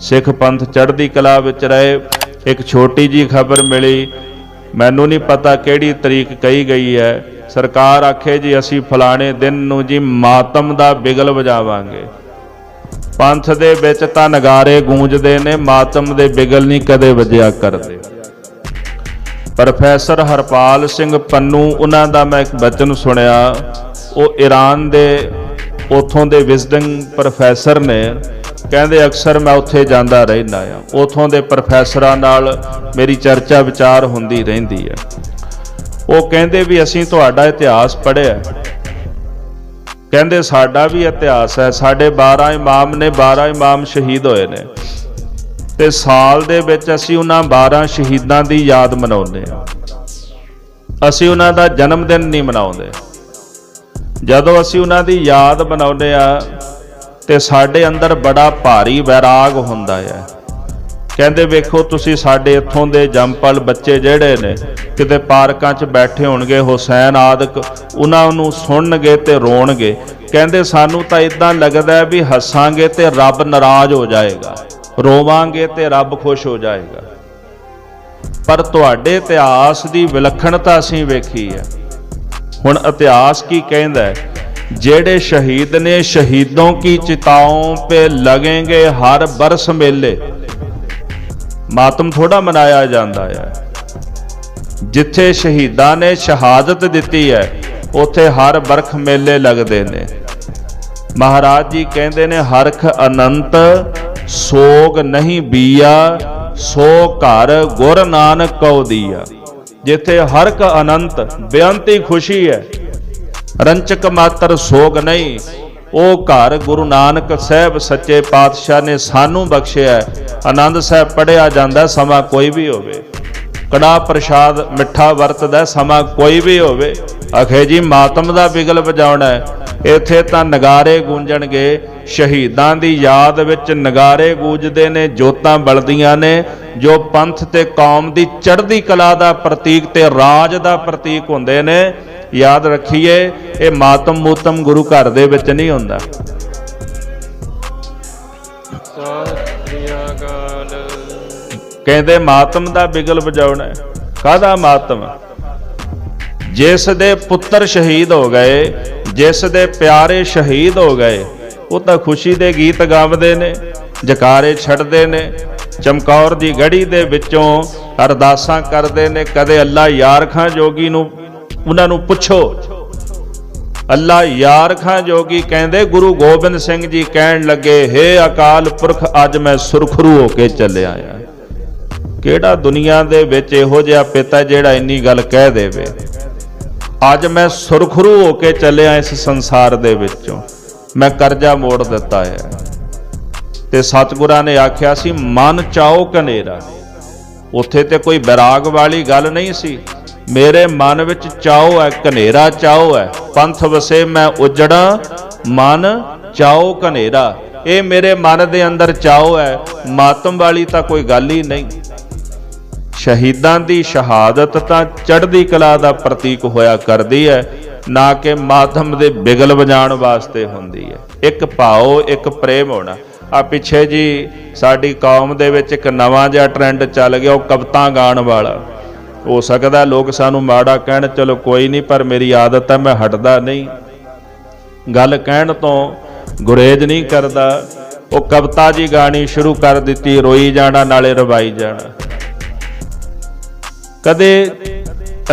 ਸਿੱਖ ਪੰਥ ਚੜ੍ਹਦੀ ਕਲਾ ਵਿੱਚ ਰਹੇ। ਇੱਕ ਛੋਟੀ ਜੀ ਖਬਰ ਮਿਲੀ, ਮੈਨੂੰ ਨਹੀਂ ਪਤਾ ਕਿਹੜੀ ਤਰੀਕ ਕਹੀ ਗਈ ਹੈ। ਸਰਕਾਰ ਆਖੇ ਜੀ, ਅਸੀਂ ਫਲਾਣੇ ਦਿਨ ਨੂੰ ਜੀ ਮਾਤਮ ਦਾ ਬਿਗਲ ਵਜਾਵਾਂਗੇ। ਪੰਥ ਦੇ ਵਿੱਚ ਤਾਂ ਨਗਾਰੇ ਗੂੰਜਦੇ ਨੇ, ਮਾਤਮ ਦੇ ਬਿਗਲ ਨਹੀਂ ਕਦੇ ਵਜਿਆ ਕਰਦੇ। ਪ੍ਰੋਫੈਸਰ ਹਰਪਾਲ ਸਿੰਘ ਪੰਨੂ, ਉਹਨਾਂ ਦਾ ਮੈਂ ਇੱਕ ਬਚਨ ਸੁਣਿਆ। ਉਹ ਈਰਾਨ ਦੇ, ਉਥੋਂ ਦੇ ਵਿਜ਼ਡਿੰਗ ਪ੍ਰੋਫੈਸਰ ਨੇ ਕਹਿੰਦੇ, ਅਕਸਰ ਮੈਂ ਉੱਥੇ ਜਾਂਦਾ ਰਹਿੰਦਾ ਆ ਉਥੋਂ ਦੇ ਪ੍ਰੋਫੈਸਰਾਂ ਨਾਲ ਮੇਰੀ ਚਰਚਾ ਵਿਚਾਰ ਹੁੰਦੀ ਰਹਿੰਦੀ ਹੈ। ਉਹ ਕਹਿੰਦੇ ਵੀ, ਅਸੀਂ ਤੁਹਾਡਾ ਇਤਿਹਾਸ ਪੜ੍ਹਿਆ ਕਹਿੰਦੇ, ਸਾਡਾ ਵੀ ਇਤਿਹਾਸ ਹੈ। ਸਾਡੇ 12 ਇਮਾਮ ਨੇ 12 ਇਮਾਮ ਸ਼ਹੀਦ ਹੋਏ ਨੇ। ਤੇ ਸਾਲ ਦੇ ਵਿੱਚ ਅਸੀਂ ਉਹਨਾਂ 12 ਸ਼ਹੀਦਾਂ ਦੀ ਯਾਦ ਮਨਾਉਂਦੇ ਹਾਂ। ਅਸੀਂ ਉਹਨਾਂ ਦਾ ਜਨਮ ਦਿਨ ਨਹੀਂ ਮਨਾਉਂਦੇ। ਜਦੋਂ ਅਸੀਂ ਉਹਨਾਂ ਦੀ ਯਾਦ ਮਨਾਉਂਦੇ ਆ ਤੇ ਸਾਡੇ ਅੰਦਰ ਬੜਾ ਭਾਰੀ ਵੈਰਾਗ ਹੁੰਦਾ ਹੈ। ਕਹਿੰਦੇ ਵੇਖੋ, ਤੁਸੀਂ ਸਾਡੇ ਇੱਥੋਂ ਦੇ ਜੰਪਲ ਬੱਚੇ ਜਿਹੜੇ ਨੇ, ਕਿਤੇ ਪਾਰਕਾਂ 'ਚ ਬੈਠੇ ਹੋਣਗੇ, ਹੁਸੈਨ ਆਦਿਕ, ਉਹਨਾਂ ਨੂੰ ਸੁਣਨਗੇ ਤੇ ਰੋਣਗੇ। ਕਹਿੰਦੇ ਸਾਨੂੰ ਤਾਂ ਇਦਾਂ ਲੱਗਦਾ ਹੈ ਵੀ ਹੱਸਾਂਗੇ ਤੇ ਰੱਬ ਨਾਰਾਜ਼ ਹੋ ਜਾਏਗਾ। ਰੋਵਾਂਗੇ ਤੇ ਰੱਬ ਖੁਸ਼ ਹੋ ਜਾਏਗਾ। ਪਰ ਤੁਹਾਡੇ ਇਤਿਹਾਸ ਦੀ ਵਿਲੱਖਣਤਾ ਅਸੀਂ ਵੇਖੀ ਹੈ। ਹੁਣ ਇਤਿਹਾਸ ਕੀ ਕਹਿੰਦਾ ਹੈ? ਜਿਹੜੇ ਸ਼ਹੀਦ ਨੇ ਸ਼ਹੀਦੋਂ ਕੀ ਚਿਤਾਓਂ ਪੇ ਲਗेंगे ਹਰ ਬਰਸ ਮੇਲੇ। ਮਾਤਮ ਥੋੜਾ ਮਨਾਇਆ ਜਾਂਦਾ ਹੈ। ਜਿੱਥੇ ਸ਼ਹੀਦਾਂ ਨੇ ਸ਼ਹਾਦਤ ਦਿੱਤੀ ਹੈ, ਉਥੇ ਹਰ ਬਰਖ ਮੇਲੇ ਲੱਗਦੇ ਨੇ। ਮਹਾਰਾਜ ਜੀ ਕਹਿੰਦੇ ਨੇ ਹਰਖ ਅਨੰਤ ਸੋਗ ਨਹੀਂ ਬੀਆ, ਸੋ ਘਰ ਗੁਰ ਨਾਨਕ ਕਉ ਦੀਆ। ਜਿੱਥੇ ਹਰਖ ਅਨੰਤ ਬੇਅੰਤੀ ਖੁਸ਼ੀ ਹੈ ਰੰਚਕ ਮਾਤਰ ਸੋਗ ਨਹੀਂ। ਉਹ ਘਰ ਗੁਰੂ ਨਾਨਕ ਸਾਹਿਬ ਸੱਚੇ ਪਾਤਸ਼ਾਹ ਨੇ ਸਾਨੂੰ ਬਖਸ਼ਿਆ ਆਨੰਦ ਸਾਹਿਬ ਪੜਿਆ ਜਾਂਦਾ ਸਮਾਂ ਕੋਈ ਵੀ ਹੋਵੇ। ਕੜਾ ਪ੍ਰਸ਼ਾਦ ਮਿੱਠਾ ਵਰਤਦਾ ਸਮਾਂ ਕੋਈ ਵੀ ਹੋਵੇ। ਅਖੇ ਜੀ, ਮਾਤਮ ਦਾ ਬਿਗਲ ਵਜਾਉਣਾ ਇੱਥੇ ਤਾਂ ਨਗਾਰੇ ਗੂੰਜਣਗੇ ਸ਼ਹੀਦਾਂ ਦੀ ਯਾਦ ਵਿੱਚ ਨਗਾਰੇ ਗੂੰਜਦੇ ਨੇ ਜੋਤਾਂ ਬਲਦੀਆਂ ਨੇ ਜੋ ਪੰਥ ਤੇ ਕੌਮ ਦੀ ਚੜ੍ਹਦੀ ਕਲਾ ਦਾ ਪ੍ਰਤੀਕ ਤੇ ਰਾਜ ਦਾ ਪ੍ਰਤੀਕ ਹੁੰਦੇ ਨੇ। ਯਾਦ ਰੱਖੀਏ ਇਹ ਮਾਤਮ ਮੂਤਮ ਗੁਰੂ ਘਰ ਦੇ ਵਿੱਚ ਨਹੀਂ ਹੁੰਦਾ। ਕਹਿੰਦੇ ਮਾਤਮ ਦਾ ਬਿਗਲ ਵਜਾਉਣਾ ਕਾਹਦਾ ਮਾਤਮ? ਜਿਸ ਦੇ ਪੁੱਤਰ ਸ਼ਹੀਦ ਹੋ ਗਏ ਜਿਸ ਦੇ ਪਿਆਰੇ ਸ਼ਹੀਦ ਹੋ ਗਏ ਉਹ ਤਾਂ ਖੁਸ਼ੀ ਦੇ ਗੀਤ ਗਾਉਂਦੇ ਨੇ, ਜਕਾਰੇ ਛੱਡਦੇ ਨੇ, ਚਮਕੌਰ ਦੀ ਗੜੀ ਦੇ ਵਿੱਚੋਂ ਅਰਦਾਸਾਂ ਕਰਦੇ ਨੇ, ਕਦੇ ਅੱਲਾ ਯਾਰ ਖਾਂ ਜੋਗੀ ਨੂੰ, ਉਹਨਾਂ ਨੂੰ ਪੁੱਛੋ। ਅੱਲਾ ਯਾਰ ਖਾਂ ਜੋਗੀ ਕਹਿੰਦੇ, ਗੁਰੂ ਗੋਬਿੰਦ ਸਿੰਘ ਜੀ ਕਹਿਣ ਲੱਗੇ, ਹੇ ਅਕਾਲ ਪੁਰਖ, ਅੱਜ ਮੈਂ ਸੁਰਖਰੂ ਹੋ ਕੇ ਚੱਲਿਆ ਆ। ਕਿਹੜਾ ਦੁਨੀਆ ਦੇ ਵਿੱਚ ਇਹੋ ਜਿਹਾ ਪਿਤਾ ਜਿਹੜਾ ਇੰਨੀ ਗੱਲ ਕਹਿ ਦੇਵੇ? ਅੱਜ ਮੈਂ ਸੁਰਖਰੂ ਹੋ ਕੇ ਚੱਲਿਆ ਇਸ ਸੰਸਾਰ ਦੇ ਵਿੱਚੋਂ। ਮੈਂ ਕਰਜ਼ਾ ਮੋੜ ਦਿੱਤਾ ਹੈ। ਤੇ ਸਤਿਗੁਰਾਂ ਨੇ ਆਖਿਆ ਸੀ, ਮਨ ਚਾਓ ਕਨੇਰਾ ਉੱਥੇ ਤੇ ਕੋਈ ਬੈਰਾਗ ਵਾਲੀ ਗੱਲ ਨਹੀਂ ਸੀ। ਮੇਰੇ ਮਨ ਵਿੱਚ ਚਾਓ ਹੈ ਕਨੇਰਾ ਚਾਓ ਹੈ। ਪੰਥ ਵਸੇ ਮੈਂ ਉਜੜਾ, ਮਨ ਚਾਓ ਕਨੇਰਾ ਇਹ ਮੇਰੇ ਮਨ ਦੇ ਅੰਦਰ ਚਾਓ ਹੈ, ਮਾਤਮ ਵਾਲੀ ਤਾਂ ਕੋਈ ਗੱਲ ਹੀ ਨਹੀਂ। ਸ਼ਹੀਦਾਂ ਦੀ ਸ਼ਹਾਦਤ ਤਾਂ ਚੜ੍ਹਦੀ ਕਲਾ ਦਾ ਪ੍ਰਤੀਕ ਹੋਇਆ ਕਰਦੀ ਹੈ। ਨਾ ਕਿ ਮਾਧਮ ਦੇ ਬਿਗਲ ਵਜਾਉਣ ਵਾਸਤੇ ਹੁੰਦੀ ਹੈ। ਇੱਕ ਭਾਉ, ਇੱਕ ਪ੍ਰੇਮ ਹੋਣਾ। ਆ ਪਿੱਛੇ ਜੀ, ਸਾਡੀ ਕੌਮ ਦੇ ਵਿੱਚ ਇੱਕ ਨਵਾਂ ਜਿਹਾ ਟ੍ਰੈਂਡ ਚੱਲ ਗਿਆ, ਉਹ ਕਵਿਤਾ ਗਾਣ ਵਾਲਾ। ਹੋ ਸਕਦਾ ਲੋਕ ਸਾਨੂੰ ਮਾੜਾ ਕਹਿਣ, ਚਲੋ ਕੋਈ ਨਹੀਂ, ਪਰ ਮੇਰੀ ਆਦਤ ਹੈ, ਮੈਂ ਹਟਦਾ ਨਹੀਂ। ਗੱਲ ਕਹਿਣ ਤੋਂ ਗੁਰੇਜ ਨਹੀਂ ਕਰਦਾ। ਉਹ ਕਵਿਤਾ ਜੀ ਗਾਣੀ ਸ਼ੁਰੂ ਕਰ ਦਿੱਤੀ, ਰੋਈ ਜਾਣਾ, ਨਾਲੇ ਰਵਾਈ ਜਾਣਾ। ਕਦੇ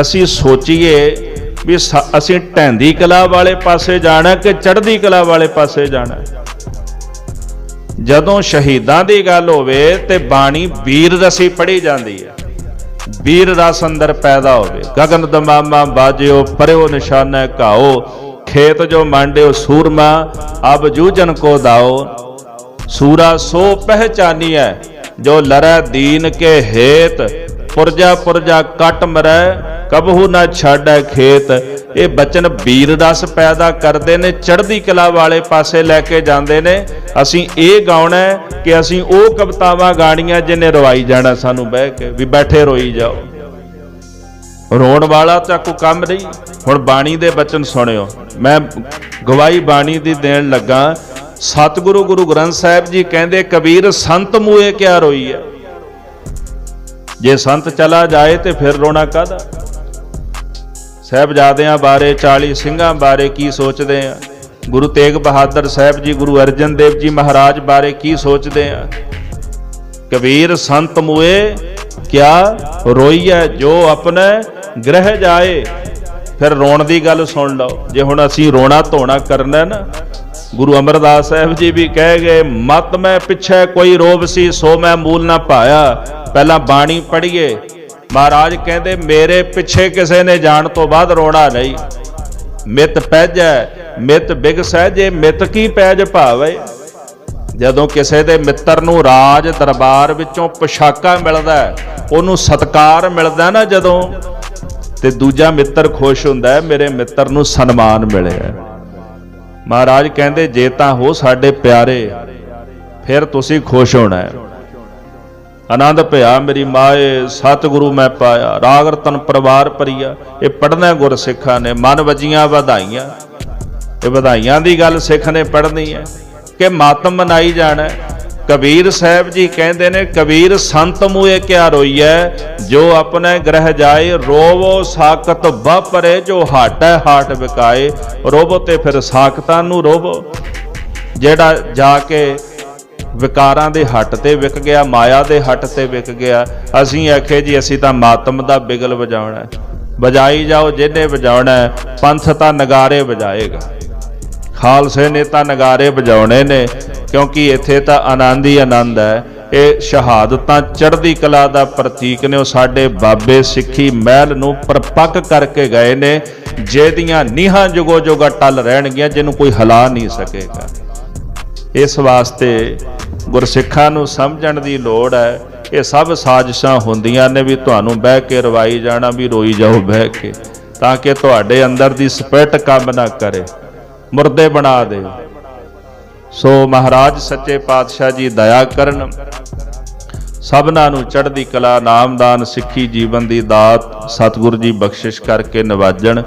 ਅਸੀਂ ਸੋਚੀਏ ਵੀ ਅਸੀਂ ਢੈਂਦੀ ਕਲਾ ਵਾਲੇ ਪਾਸੇ ਜਾਣਾ ਕਿ ਚੜ੍ਹਦੀ ਕਲਾ ਵਾਲੇ ਪਾਸੇ ਜਾਣਾ? ਜਦੋਂ ਸ਼ਹੀਦਾਂ ਦੀ ਗੱਲ ਹੋਵੇ ਤੇ ਬਾਣੀ ਵੀਰ ਰਸੀ ਪੜੀ ਜਾਂਦੀ ਹੈ। ਵੀਰ ਰਸ ਅੰਦਰ ਪੈਦਾ ਹੋਵੇ। ਗਗਨ ਦਮਾਮਾ ਬਾਜਿਓ, ਪਰਿਓ ਨਿਸ਼ਾਨਾ ਘਾਓ, ਖੇਤ ਜੋ ਮੰਡਿਓ ਸੂਰਮਾ, ਅਬ ਜੂਜਨ ਕੋ ਦਾਓ। ਸੂਰਾ ਸੋ ਪਹਿਚਾਨੀ ਹੈ, ਜੋ ਲਰੈ ਦੀਨ ਕੇ ਹੇਤ, ਪੁਰਜਾ ਪੁਰਜਾ ਕਟ ਮਰੈ ਕਬਹੂ ਨਾ ਛਾੜੈ ਖੇਤ। ਇਹ ਬਚਨ ਵੀਰ ਰਸ ਪੈਦਾ ਕਰਦੇ ਨੇ, ਚੜ੍ਹਦੀ ਕਲਾ ਵਾਲੇ ਪਾਸੇ ਲੈ ਕੇ ਜਾਂਦੇ ਨੇ। ਅਸੀਂ ਇਹ ਗਾਉਣਾ ਕਿ ਅਸੀਂ ਉਹ ਕਵਿਤਾਵਾਂ ਗਾਣੀਆਂ ਜਿਹਨੇ ਰਵਾਈ ਜਾਣਾ ਸਾਨੂੰ ਬਹਿ ਕੇ, ਵੀ ਬੈਠੇ ਰੋਈ ਜਾਓ। ਰੋਣ ਵਾਲਾ ਤਾਂ ਕੋਈ ਕੰਮ ਨਹੀਂ। ਹੁਣ ਬਾਣੀ ਦੇ ਬਚਨ ਸੁਣਿਓ। ਮੈਂ ਗਵਾਹੀ ਬਾਣੀ ਦੀ ਦੇਣ ਲੱਗਾ। ਸਤਿਗੁਰੂ ਗੁਰੂ ਗ੍ਰੰਥ ਸਾਹਿਬ ਜੀ ਕਹਿੰਦੇ, ਕਬੀਰ ਸੰਤ ਮੂਏ ਕਿਆ ਰੋਈ ਹੈ? ਜੇ ਸੰਤ ਚਲਾ ਜਾਏ ਤੇ ਫਿਰ ਰੋਣਾ ਕਾਹਦਾ? ਸਾਹਿਬਜ਼ਾਦਿਆਂ ਬਾਰੇ 40 ਸਿੰਘਾਂ ਬਾਰੇ ਕੀ ਸੋਚਦੇ ਆ? ਗੁਰੂ ਤੇਗ ਬਹਾਦਰ ਸਾਹਿਬ ਜੀ, ਗੁਰੂ ਅਰਜਨ ਦੇਵ ਜੀ ਮਹਾਰਾਜ ਬਾਰੇ ਕੀ ਸੋਚਦੇ ਆ? ਕਬੀਰ ਸੰਤ ਮੂਏ, ਕਿਆ ਰੋਈਐ ਜੋ ਆਪਣੇ ਗ੍ਰਹਿ ਜਾਏ? ਫਿਰ ਰੋਣ ਦੀ ਗੱਲ ਸੁਣ ਲਓ, ਜੇ ਹੁਣ ਅਸੀਂ ਰੋਣਾ ਧੋਣਾ ਕਰਨਾ ਨਾ, ਗੁਰੂ ਅਮਰਦਾਸ ਸਾਹਿਬ ਜੀ ਵੀ ਕਹਿ ਗਏ, ਮਤ ਮੈਂ ਪਿੱਛੇ ਕੋਈ ਰੋਬ ਸੀ, ਸੋ ਮੈਂ ਮੂਲ ਨਾ ਪਾਇਆ, ਪਹਿਲਾਂ ਬਾਣੀ ਪੜ੍ਹੀਏ ਮਹਾਰਾਜ ਕਹਿੰਦੇ, ਮੇਰੇ ਪਿੱਛੇ ਕਿਸੇ ਨੇ ਜਾਣ ਤੋਂ ਬਾਅਦ ਰੋਣਾ ਨਹੀਂ। ਮਿਤ ਪੈਜੈ, ਮਿਤ ਬਿਗਸੈ ਜੇ ਮਿਤ ਕੀ ਪੈਜ ਭਾਵੇ? ਜਦੋਂ ਕਿਸੇ ਦੇ ਮਿੱਤਰ ਨੂੰ ਰਾਜ ਦਰਬਾਰ ਵਿੱਚੋਂ ਪੋਸ਼ਾਕਾ ਮਿਲਦਾ ਉਹਨੂੰ ਸਤਕਾਰ ਮਿਲਦਾ ਨਾ ਜਦੋਂ, ਤੇ ਦੂਜਾ ਮਿੱਤਰ ਖੁਸ਼ ਹੁੰਦਾ ਮੇਰੇ ਮਿੱਤਰ ਨੂੰ ਸਨਮਾਨ ਮਿਲਿਆ ਮਹਾਰਾਜ ਕਹਿੰਦੇ, ਜੇ ਤਾਂ ਹੋ ਸਾਡੇ ਪਿਆਰੇ, ਫਿਰ ਤੁਸੀਂ ਖੁਸ਼ ਹੋਣਾ ਹੈ। ਆਨੰਦ ਭਇਆ, ਮੇਰੀ ਮਾਏ, ਸਤਿਗੁਰੂ ਮੈਂ ਪਾਇਆ। ਰਾਗ ਰਤਨ ਪਰਿਵਾਰ ਪਰਿਆ ਇਹ ਪੜਨਾ ਗੁਰ ਸਿੱਖਾਂ ਨੇ, ਮਨ ਵਜੀਆਂ ਵਧਾਈਆਂ। ਇਹ ਵਧਾਈਆਂ ਦੀ ਗੱਲ ਸਿੱਖ ਨੇ ਪੜ੍ਹਨੀ ਹੈ ਕਿ ਮਾਤਮ ਮਨਾਈ ਜਾਣਾ ਕਬੀਰ ਸਾਹਿਬ ਜੀ ਕਹਿੰਦੇ ਨੇ, ਕਬੀਰ ਸੰਤ ਮੂਏ ਕਿਆ ਰੋਈਐ, ਜੋ ਆਪਣੇ ਗ੍ਰਹਿ ਜਾਏ, ਰੋਵੋ ਸਾਖਤ ਵਾਪਰੇ, ਜੋ ਹਾਟੈ ਹਾਟ ਵਿਕਾਏ। ਰੋਵੋ ਤੇ ਫਿਰ ਸਾਖਤਾਂ ਨੂੰ ਰੋਵੋ। ਜਿਹੜਾ ਜਾ ਕੇ ਵਿਕਾਰਾਂ ਦੇ ਹੱਟ ਤੇ ਵਿਕ ਗਿਆ, ਮਾਇਆ ਦੇ ਹੱਟ ਤੇ ਵਿਕ ਗਿਆ। ਅਸੀਂ ਆਖੇ ਜੀ, ਅਸੀਂ ਤਾਂ ਮਾਤਮ ਦਾ ਬਿਗਲ ਵਜਾਉਣਾ ਹੈ। ਵਜਾਈ ਜਾਓ ਜਿਹਨੇ ਵਜਾਉਣਾ ਪੰਥ ਤਾਂ ਨਗਾਰੇ ਵਜਾਏਗਾ। ਖਾਲਸੇ ਨੇ ਤਾਂ ਨਗਾਰੇ ਵਜਾਉਣੇ ਨੇ, ਕਿਉਂਕਿ ਇੱਥੇ ਤਾਂ ਆਨੰਦ ਹੀ ਆਨੰਦ ਹੈ। ਇਹ ਸ਼ਹਾਦਤਾਂ ਚੜ੍ਹਦੀ ਕਲਾ ਦਾ ਪ੍ਰਤੀਕ ਨੇ, ਉਹ ਸਾਡੇ ਬਾਬੇ ਸਿੱਖੀ ਮਹਿਲ ਨੂੰ ਪਰਪੱਕ ਕਰਕੇ ਗਏ ਨੇ, ਜਿਹਦੀਆਂ ਨੀਹਾਂ ਜੁਗੋ ਜੁਗਾ ਟਲ ਰਹਿਣਗੀਆਂ, ਜਿਹਨੂੰ ਕੋਈ ਹਿਲਾ ਨਹੀਂ ਸਕੇਗਾ। ਇਸ ਵਾਸਤੇ ਗੁਰਸਿੱਖਾਂ ਨੂੰ ਸਮਝਣ ਦੀ ਲੋੜ ਹੈ। ਇਹ ਸਭ ਸਾਜ਼ਿਸ਼ਾਂ ਹੁੰਦੀਆਂ ਨੇ ਵੀ ਤੁਹਾਨੂੰ ਬਹਿ ਕੇ ਰਵਾਈ ਜਾਣਾ, ਵੀ ਰੋਈ ਜਾਓ ਬਹਿ ਕੇ, ਤਾਂ ਕਿ ਤੁਹਾਡੇ ਅੰਦਰ ਦੀ ਸਪਿਰਟ ਕੰਮ ਨਾ ਕਰੇ। ਮੁਰਦੇ ਬਣਾ ਦੇ। ਸੋ ਮਹਾਰਾਜ ਸੱਚੇ ਪਾਤਸ਼ਾਹ ਜੀ, ਦਇਆ ਕਰਨ। ਸਭਨਾਂ ਨੂੰ ਚੜ੍ਹਦੀ ਕਲਾ, ਨਾਮਦਾਨ, ਸਿੱਖੀ ਜੀਵਨ ਦੀ ਦਾਤ, ਸਤਿਗੁਰੂ ਜੀ ਬਖਸ਼ਿਸ਼ ਕਰਕੇ ਨਵਾਜਣ।